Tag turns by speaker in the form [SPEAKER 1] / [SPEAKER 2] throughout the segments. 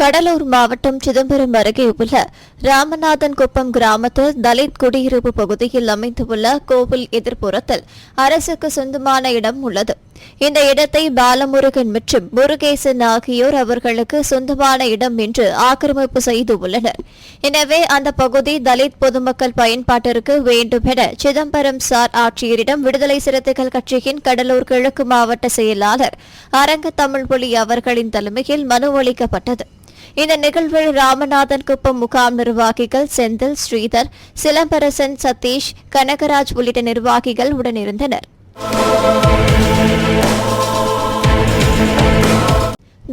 [SPEAKER 1] கடலூர் மாவட்டம் சிதம்பரம் அருகே உள்ள ராமநாதன் குப்பம் கிராமத்தில் தலித் குடியிருப்பு பகுதியில் அமைந்துள்ள கோவில் எதிர்ப்புறத்தில் அரசுக்கு சொந்தமான இடம் உள்ளது. இந்த இடத்தை பாலமுருகன் மற்றும் முருகேசன் ஆகியோர் அவர்களுக்கு சொந்தமான இடம் என்று ஆக்கிரமிப்பு செய்து உள்ளனர். எனவே அந்த பகுதி தலித் பொதுமக்கள் பயன்பாட்டிற்கு வேண்டும் என சிதம்பரம் சார் ஆட்சியரிடம் விடுதலை சிறுத்தைகள் கட்சியின் கடலூர் கிழக்கு மாவட்ட செயலாளர் அரங்க தமிழ்மொழி அவர்களின் தலைமையில் மனு அளிக்கப்பட்டது. இந்த நிகழ்வில் ராமநாதன் குப்பம் முகாம் நிர்வாகிகள் செந்தில் ஸ்ரீதர் சிலம்பரசன் சதீஷ் கனகராஜ் உள்ளிட்ட நிர்வாகிகள் உடனிருந்தனர்.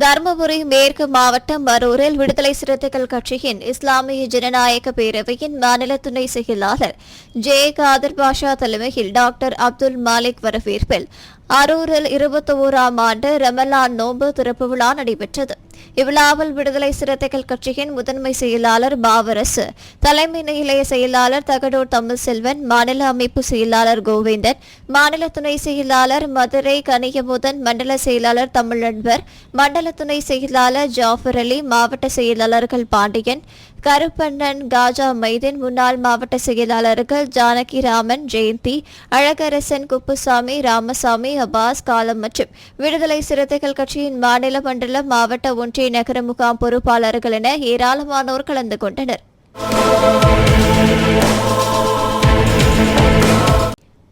[SPEAKER 1] தருமபுரி மேற்கு மாவட்டம் மரூரில் விடுதலை சிறுத்தைகள் கட்சியின் இஸ்லாமிய ஜனநாயக பேரவையின் மாநில துணை செயலாளர் ஜே. காதர் பாஷா தலைமையில் டாக்டர் அப்துல் மாலிக் வரவேற்பில் அரூரில் இருபத்தி ஓராம் ஆண்டு ரமலான் நோன்பு திறப்பு விழா நடைபெற்றது. இவ்விழாவில் விடுதலை சிறுத்தைகள் கட்சியின் முதன்மை செயலாளர் பாவரசு தலைமை நிலைய செயலாளர் தகடூர் தமிழ்செல்வன் மாநில அமைப்பு செயலாளர் கோவிந்தன் மாநில துணை செயலாளர் மதுரை கனியமுதன் மண்டல செயலாளர் தமிழன்பர் மண்டல துணை செயலாளர் ஜாஃபர் அலி மாவட்ட செயலாளர்கள் பாண்டியன் கருப்பண்ணன் காஜா மைதீன் முன்னாள் மாவட்ட செயலாளர்கள் ஜானகிராமன் ஜெயந்தி அழகரசன் குப்புசாமி ராமசாமி அபாஸ் காலம் மற்றும் விடுதலை சிறுத்தைகள் கட்சியின் மாநில மண்டல மாவட்ட ஒன்றிய நகர முகாம் பொறுப்பாளர்கள் என ஏராளமானோர் கலந்து கொண்டனர்.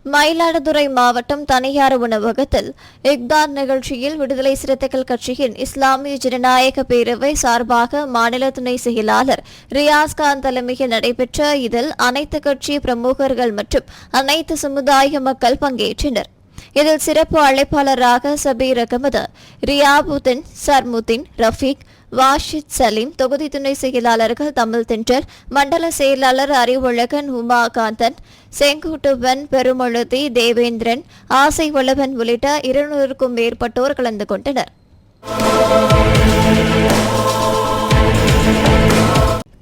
[SPEAKER 1] மயிலாடுதுறை மாவட்டம் தனியார் உணவகத்தில் இக்தார் நிகழ்ச்சியில் விடுதலை சிறுத்தைகள் கட்சியின் இஸ்லாமிய ஜனநாயக பேரவை சார்பாக மாநில துணை செயலாளர் ரியாஸ் கான் தலைமையில் நடைபெற்ற இதில் அனைத்து கட்சி பிரமுகர்கள் மற்றும் அனைத்து சமுதாய மக்கள் பங்கேற்றனர். இதில் சிறப்பு அழைப்பாளராக சபீர் அகமது ரியாபுதீன் சர்முதீன் ரஃபீக் வாஷித் சலீம் தொகுதி துணை செயலாளர்கள் தமிழ் தென்றல் மண்டல செயலாளர் அறிவுலகன் உமாகாந்தன் செங்குட்டுவன் பெருமழுதி தேவேந்திரன் ஆசை வல்லவன் உள்ளிட்ட இருநூறுக்கும் மேற்பட்டோர் கலந்து கொண்டனர்.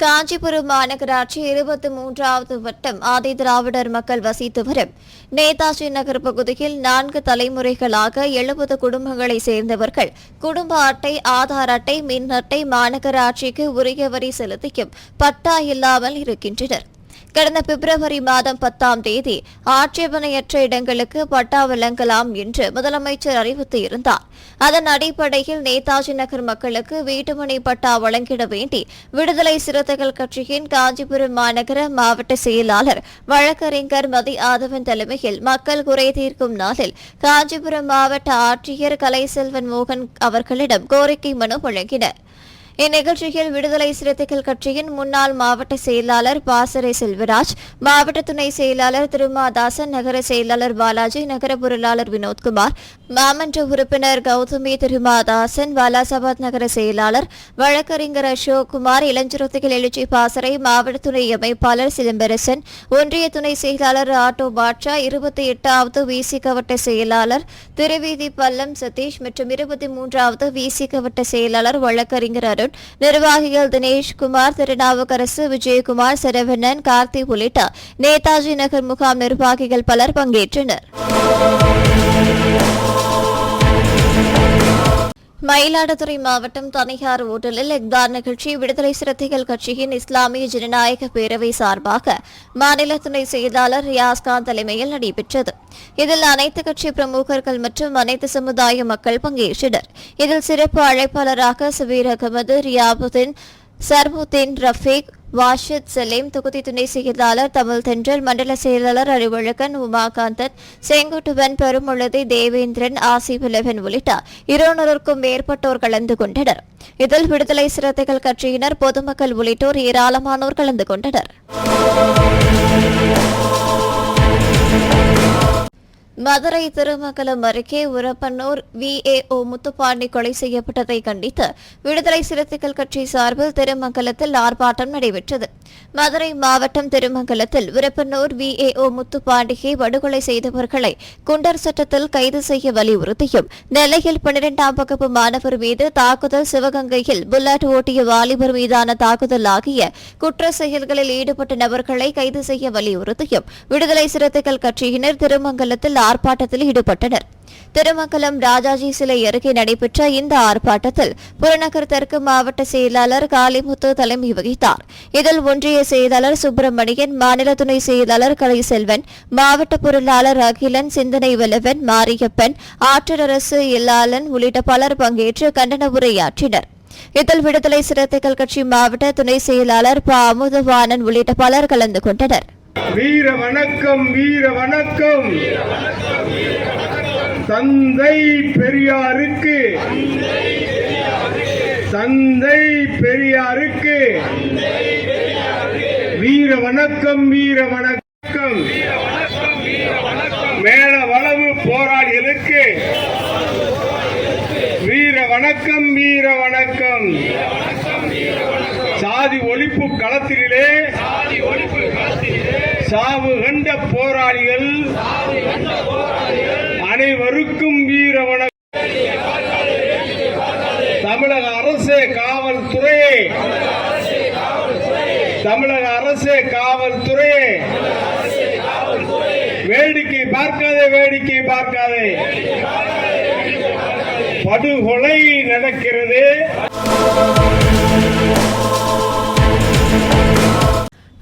[SPEAKER 1] காஞ்சிபுரம் மாநகராட்சி இருபத்தி மூன்றாவது வட்டம் ஆதி திராவிடர் மக்கள் வசித்து வரும். நேதாஜி நகர் பகுதியில் நான்கு தலைமுறைகளாக எழுபது குடும்பங்களைச் சேர்ந்தவர்கள். குடும்ப அட்டை ஆதார் அட்டை மின் அட்டை மாநகராட்சிக்கு உரிய வரி செலுத்தியும் பட்டா இல்லாமல் இருக்கின்றனர். கடந்த பிப்ரவரி மாதம் பத்தாம் தேதி ஆட்சேபனையற்ற இடங்களுக்கு பட்டா வழங்கலாம் என்று முதலமைச்சர் அறிவித்து இருந்தார் அதன் அடிப்படையில் நேதாஜி நகர் மக்களுக்கு வீட்டுமனை பட்டா வழங்கிட வேண்டி விடுதலை சிறுத்தைகள் கட்சியின் காஞ்சிபுரம் மாநகர மாவட்ட செயலாளர் வழக்கறிஞர் மதி ஆதவன் தலைமையில் மக்கள் குறை தீர்க்கும் நாளில் காஞ்சிபுரம் மாவட்ட ஆட்சியர் கலைசெல்வன் மோகன் அவர்களிடம் கோரிக்கை மனு வழங்கினர். இந்நிகழ்ச்சியில் விடுதலை சிறுத்தைகள் கட்சியின் முன்னாள் மாவட்ட செயலாளர் பாசறை செல்வராஜ் மாவட்ட துணை செயலாளர் திருமாதாசன் நகர செயலாளர் பாலாஜி நகர பொருளாளர் வினோத்குமார் மாமன்ற உறுப்பினர் கௌதமி திருமாதாசன் வாலாசாபாத் நகர செயலாளர் வழக்கறிஞர் அசோக் குமார் இளஞ்சிறுத்தைகள் எழுச்சி பாசறை மாவட்ட துணை அமைப்பாளர் சிலம்பரசன் ஒன்றிய துணை செயலாளர் ஆட்டோ பாட்ஷா இருபத்தி எட்டாவது விசி கவட்ட செயலாளர் திருவீதி பல்லம் சதீஷ் மற்றும் இருபத்தி மூன்றாவது விசி கவட்ட செயலாளர் வழக்கறிஞர் அருண் நிர்வாகிகள் தினேஷ் குமார் திருநாவுக்கரசு விஜயகுமார் சரவணன் கார்த்தி உள்ளிட்ட நேதாஜி நகர் முகாம் நிர்வாகிகள் பலர் பங்கேற்றனர். மயிலாடுதுறை மாவட்டம் தனியார் ஓட்டலில் இக்தார் நிகழ்ச்சி விடுதலை சிறுத்தைகள் கட்சியின் இஸ்லாமிய ஜனநாயக பேரவை சார்பாக மாநில துணை செயலாளர் ரியாஸ்கான் தலைமையில் நடைபெற்றது. இதில் அனைத்து கட்சி பிரமுகர்கள் மற்றும் அனைத்து சமுதாய மக்கள் பங்கேற்றனர். இதில் சிறப்பு அழைப்பாளராக சபீர் அகமது ரியாபுதீன் சர்முதீன் ரஃபீக் வாஷித் சலீம் தொகுதி துணை செயலாளர் தமிழ் தென்றல் மண்டல செயலாளர் அறிவழகன் உமாகாந்தன் செங்குட்டுவன் பெருமுள்ளதை தேவேந்திரன் ஆசிபுலவன் உள்ளிட்ட இருநூறுக்கும் மேற்பட்டோர் கலந்து கொண்டனர். இதில் விடுதலை சிறுத்தைகள் கட்சியினர் பொதுமக்கள் உள்ளிட்டோர் ஏராளமானோர் கலந்து கொண்டனர். மதுரை திருமங்கலம் அருகே உரப்பன்னூர் விஏஓ முத்துப்பாண்டி கொலை செய்யப்பட்டதை கண்டித்து விடுதலை சிறுத்தைகள் கட்சி சார்பில் திருமங்கலத்தில் ஆர்ப்பாட்டம் நடைபெற்றது. மதுரை மாவட்டம் திருமங்கலத்தில் உரப்பன்னூர் விஏஓ முத்துப்பாண்டியை படுகொலை செய்தவர்களை குண்டர் சட்டத்தில் கைது செய்ய வலியுறுத்தியும் நெல்லையில் பனிரெண்டாம் வகுப்பு மாணவர் மீது தாக்குதல் சிவகங்கையில் புல்லட் ஓட்டிய வாலிபர் மீதான தாக்குதல் ஆகிய குற்ற செயல்களில் ஈடுபட்ட நபர்களை கைது செய்ய வலியுறுத்தியும் விடுதலை சிறுத்தைகள் கட்சியினர் திருமங்கலத்தில் ஆர்ப்பாட்டத்தில் ஈடுபட்டனர். திருமங்கலம் ராஜாஜி சிலை அருகே நடைபெற்ற இந்த ஆர்ப்பாட்டத்தில் புறநகர் தெற்கு மாவட்ட செயலாளர் காளிமுத்து தலைமை வகித்தார். இதில் ஒன்றிய செயலாளர் சுப்பிரமணியன் மாநில துணை செயலாளர் கலைசெல்வன் மாவட்ட பொருளாளர் அகிலன் சிந்தனை வல்லவன் மாரியப்பன் ஆற்றரசு இல்லாளன் உள்ளிட்ட பலர் பங்கேற்று கண்டன உரையாற்றினர். இதில் விடுதலை சிறுத்தைகள் கட்சி மாவட்ட துணை செயலாளர் ப. அமுதவாணன் உள்ளிட்ட பலர் கலந்து கொண்டனர்.
[SPEAKER 2] வீர வணக்கம் வீர வணக்கம். தந்தை பெரியாருக்கு. தந்தை பெரியாருக்கு. வீர வணக்கம் வீர வணக்கம். மேல வளவு போராளிகளுக்கு வீர வணக்கம் வீர வணக்கம். சாதி ஒழிப்பு களத்திலே சாவு கண்ட போராளிகள் அனைவருக்கும் வீர வணக்கம். தமிழக அரசே காவல்துறையே. தமிழக அரசே காவல்துறையே. வேடிக்கை பார்க்காதே வேடிக்கை பார்க்காதே. படுகொலை நடக்கிறது.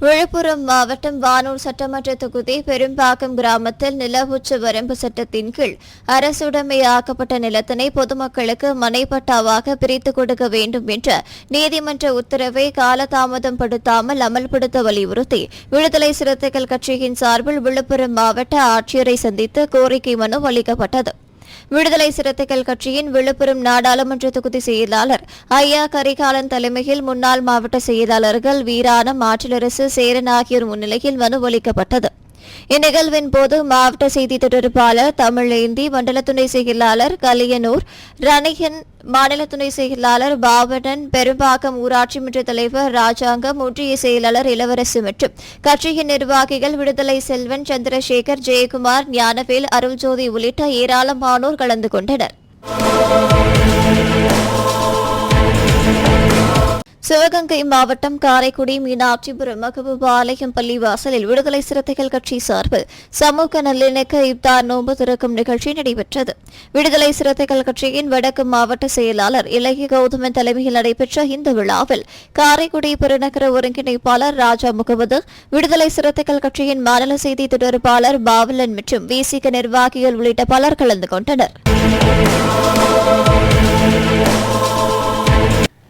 [SPEAKER 1] விழுப்புரம் மாவட்டம் வானூர் சட்டமன்ற தொகுதி பெரும்பாக்கம் கிராமத்தில் நிலவுச்ச வரம்பு சட்டத்தின் கீழ் அரசுடைமையாக்கப்பட்ட நிலத்தினை பொதுமக்களுக்கு மனைப்பட்டாவாக பிரித்துக் கொடுக்க வேண்டும் என்ற நீதிமன்ற உத்தரவை காலதாமதம் படுத்தாமல் அமல்படுத்த வலியுறுத்தி விடுதலை சிறுத்தைகள் கட்சியின் சார்பில் விழுப்புரம் மாவட்ட ஆட்சியரை சந்தித்து கோரிக்கை மனு அளிக்கப்பட்டது. விடுதலை சிறுத்தைகள் கட்சியின் விழுப்புரம் நாடாளுமன்ற தொகுதி செயலாளர் ஐயா கரிகாலன் தலைமையில் முன்னாள் மாவட்ட செயலாளர்கள் வீராணம் ஆற்றிலரசு சேரன் ஆகியோர் முன்னிலையில் மனு அளிக்கப்பட்டது இந்நிகழ்வின் போது மாவட்ட செய்தி தொடர்பாளர் தமிழேந்தி மண்டல துணை செயலாளர் கலியனூர் ரணிகன் மாநில துணை செயலாளர் பாவனன் பெரும்பாக்கம் ஊராட்சி மன்ற தலைவர் ராஜாங்கம் ஒன்றிய செயலாளர் இளவரசு மற்றும் கட்சியின் நிர்வாகிகள் விடுதலை செல்வன் சந்திரசேகர் ஜெயக்குமார் ஞானவேல் அருள்ஜோதி உள்ளிட்ட ஏராளமானோர் கலந்து கொண்டனர். சிவகங்கை மாவட்டம் காரைக்குடி மீனாட்சிபுரம் மகபூபாலயம் பள்ளிவாசலில் விடுதலை சிறுத்தைகள் கட்சி சார்பில் சமூக நல்லிணக்க இப்தார் நோன்பு திறக்கும் நிகழ்ச்சி நடைபெற்றது. விடுதலை சிறுத்தைகள் கட்சியின் வடக்கு மாவட்ட செயலாளர் இலகிய கௌதமன் தலைமையில் நடைபெற்ற இந்த விழாவில் காரைக்குடி பெருநகர ஒருங்கிணைப்பாளர் ராஜா முகமது விடுதலை சிறுத்தைகள் கட்சியின் மாநில செய்தி தொடர்பாளர் பாவலன் மற்றும் விசிக நிர்வாகிகள் உள்ளிட்ட பலர் கலந்து கொண்டனர்.